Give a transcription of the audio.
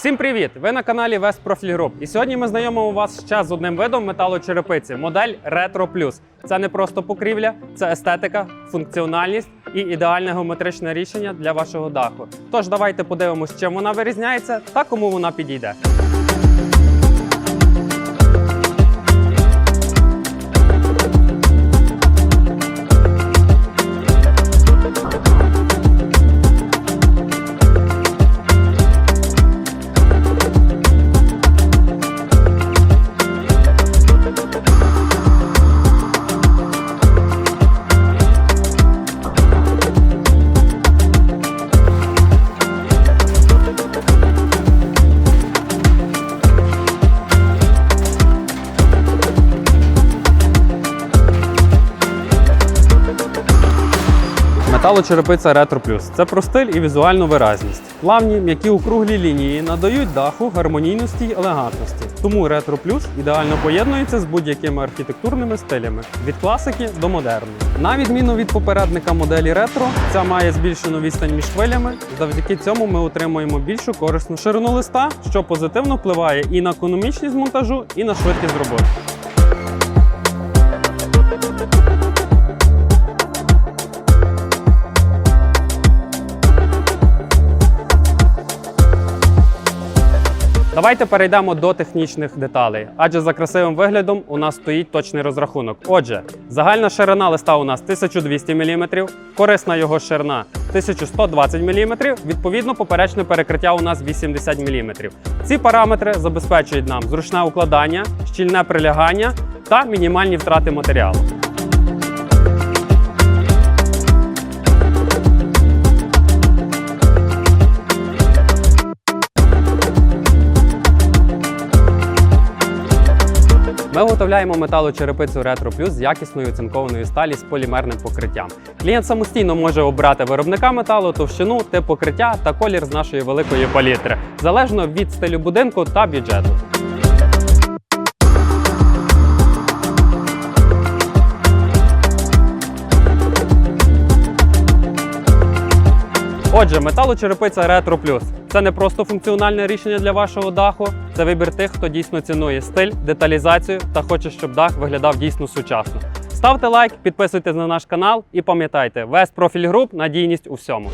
Всім привіт! Ви на каналі West Profile Group. І сьогодні ми знайомимо вас ще з одним видом металочерепиці модель Retro Plus. Це не просто покрівля, це естетика, функціональність і ідеальне геометричне рішення для вашого даху. Тож давайте подивимось, чим вона вирізняється та кому вона підійде. Металочерепиця Retro Plus – це про стиль і візуальну виразність. Плавні, м'які округлі лінії надають даху гармонійності й елегантності. Тому Retro Plus ідеально поєднується з будь-якими архітектурними стилями від класики до модерну. На відміну від попередника моделі Retro, ця має збільшену відстань між хвилями. Завдяки цьому ми отримуємо більшу корисну ширину листа, що позитивно впливає і на економічність монтажу, і на швидкість роботи. Давайте перейдемо до технічних деталей, адже за красивим виглядом у нас стоїть точний розрахунок. Отже, загальна ширина листа у нас 1200 мм, корисна його ширина 1120 мм, відповідно, поперечне перекриття у нас 80 мм. Ці параметри забезпечують нам зручне укладання, щільне прилягання та мінімальні втрати матеріалу. Ми виготовляємо металочерепицю Retro Plus з якісної оцинкованої сталі з полімерним покриттям. Клієнт самостійно може обрати виробника металу, товщину, тип покриття та колір з нашої великої палітри, залежно від стилю будинку та бюджету. Отже, металочерепиця Retro Plus – це не просто функціональне рішення для вашого даху, це вибір тих, хто дійсно цінує стиль, деталізацію та хоче, щоб дах виглядав дійсно сучасно. Ставте лайк, підписуйтесь на наш канал і пам'ятайте, весь профіль груп надійність у всьому.